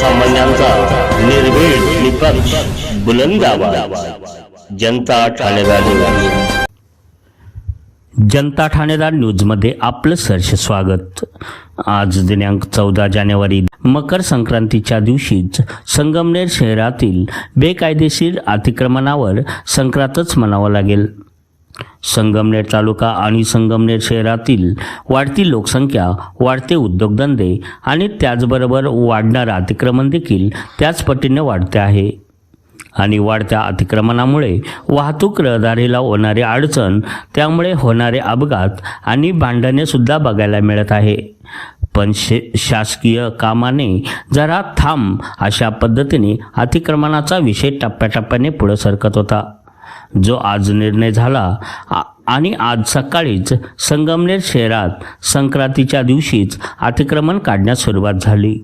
सर्वसामान्यांचा निर्भीड निपक्ष बुलंद आवाज. जनता ठाणेदार न्यूज. जनता ठाणेदार न्यूजमध्ये आपलं सहर्ष स्वागत. आज दिनांक चौदा जानेवारी मकर संक्रांतीच्या दिवशीच संगमनेर शहरातील बेकायदेशीर अतिक्रमणावर संक्रांतच म्हणावं लागेल. संगमनेर तालुका आणि संगमनेर शहरातील वाढती लोकसंख्या वाढते उद्योगधंदे आणि त्याचबरोबर वाढणारं अतिक्रमण देखील त्याच पटीने वाढते आहे. आणि वाढत्या अतिक्रमणामुळे वाहतूक रहदारीला होणारी अडचण त्यामुळे होणारे अपघात आणि भांडणेसुद्धा बघायला मिळत आहे. पण शे शासकीय कामाने जरा थांब अशा पद्धतीने अतिक्रमणाचा विषय टप्प्याटप्प्याने पुढे सरकत होता. जो आज निर्णय झाला आणि आज सकाळीच संगमनेर शहरात संक्रांतीच्या दिवशीच अतिक्रमण काढण्यास सुरुवात झाली.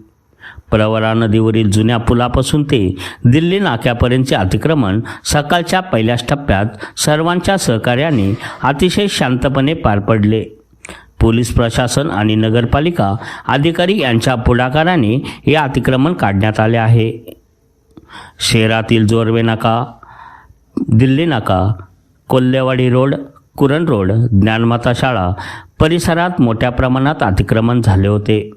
प्रवरा नदीवरील जुन्या पुलापासून ते दिल्ली नाक्यापर्यंतचे अतिक्रमण सकाळच्या पहिल्याच टप्प्यात सर्वांच्या सहकार्याने अतिशय शांतपणे पार पडले. पोलीस प्रशासन आणि नगरपालिका अधिकारी यांच्या पुढाकाराने हे अतिक्रमण काढण्यात आले आहे. शहरातील जोरवे नाका दिल्ली नाका कोल्हेवाडी रोड कुरण रोड ज्ञानमाता शाळा परिसरात मोठ्या प्रमाणात अतिक्रमण झाले होते.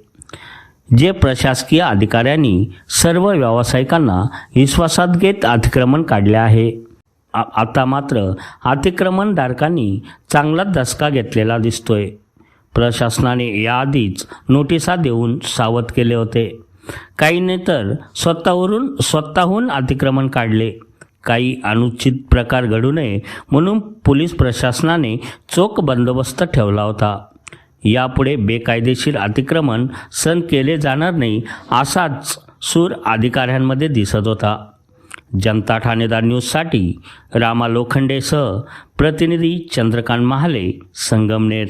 जे प्रशासकीय अधिकाऱ्यांनी सर्व व्यावसायिकांना विश्वासात घेत अतिक्रमण काढले आहे. आ- आता मात्र अतिक्रमणधारकांनी चांगलाच दसका घेतलेला दिसतोय. प्रशासनाने याआधीच नोटिसा देऊन सावध केले होते. काहीने तर स्वतःवरून स्वतःहून अतिक्रमण काढले. काही अनुचित प्रकार घडू नये म्हणून पोलीस प्रशासनाने चोख बंदोबस्त ठेवला होता. यापुढे बेकायदेशीर अतिक्रमण सण केले जाणार नाही असाच सूर अधिकाऱ्यांमध्ये दिसत होता. जनता ठाणेदार न्यूजसाठी रामा लोखंडेसह प्रतिनिधी चंद्रकांत महाले संगमनेर.